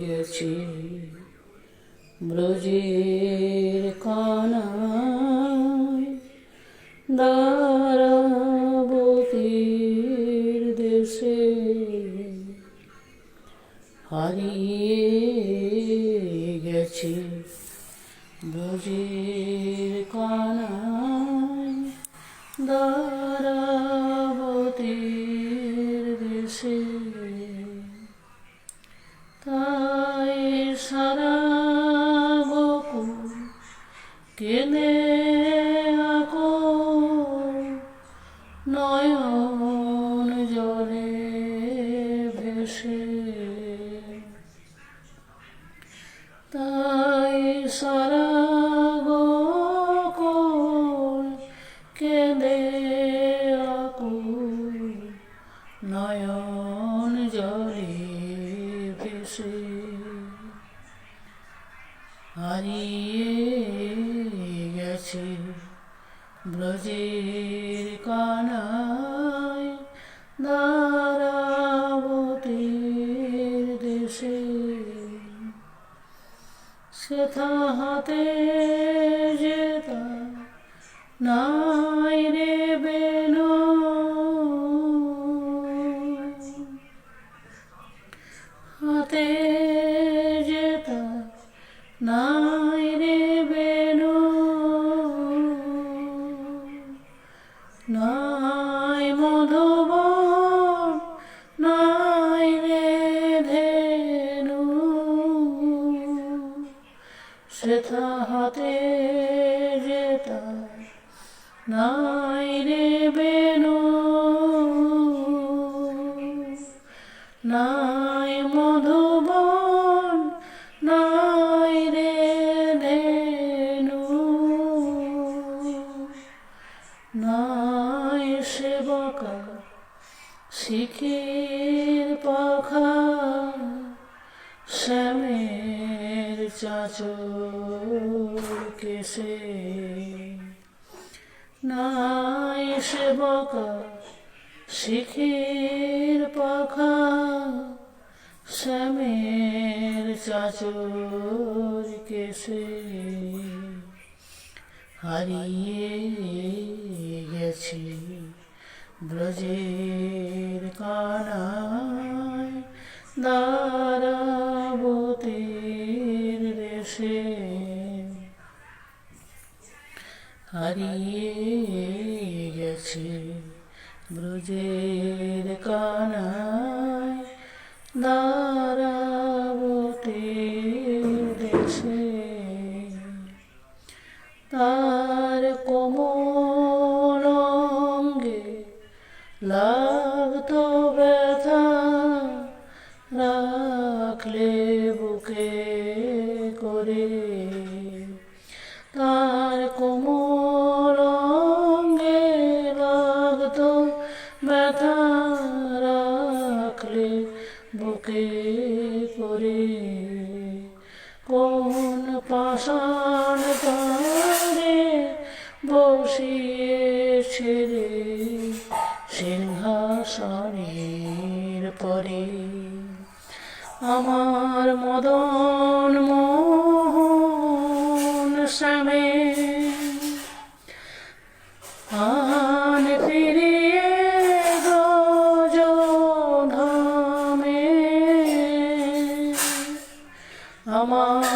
গেছে ব্রজের কানায় দারাবতীর দেশে হারিয়ে গেছে ব্রজের কানায় দারাবতীর সারা বকুল কেঁদে আকো নয়ন জলে ভেসে। তাই সারা বকুল কেঁদে আকুল নয়ন জলে ভেসে। হারিয়ে গেছে ব্রজের কানায় দারাবতীর দেশে। সেথা হাতে যেতা নাই রে নাই রে বেনো। নাই মধুবন, নাই রে ধেনু। সেথা হাতে যেতা নাই রে বেনু। নাই শিখির পাখা শ্যামের চাচর কেসে। নাই সেবকা শিখির পাখা শ্যামের চাচর কেসে। হারিয়ে গেছি। ব্রজের কানায় দারাবতীর দেশে। হারিয়ে গেছে ব্রজের কানায় দারাবতীর দেশে। তার রাখলে বুকে করে তার কোমল অঙ্গে লাগতো ব্যথা রাখলে বুকে করে কোন পাষাণ তারে বসিয়েছে রে সিংহাসনের পরে আমার মদন মোহন স্বামী। আন ফিরিয়ে গজধামে আমার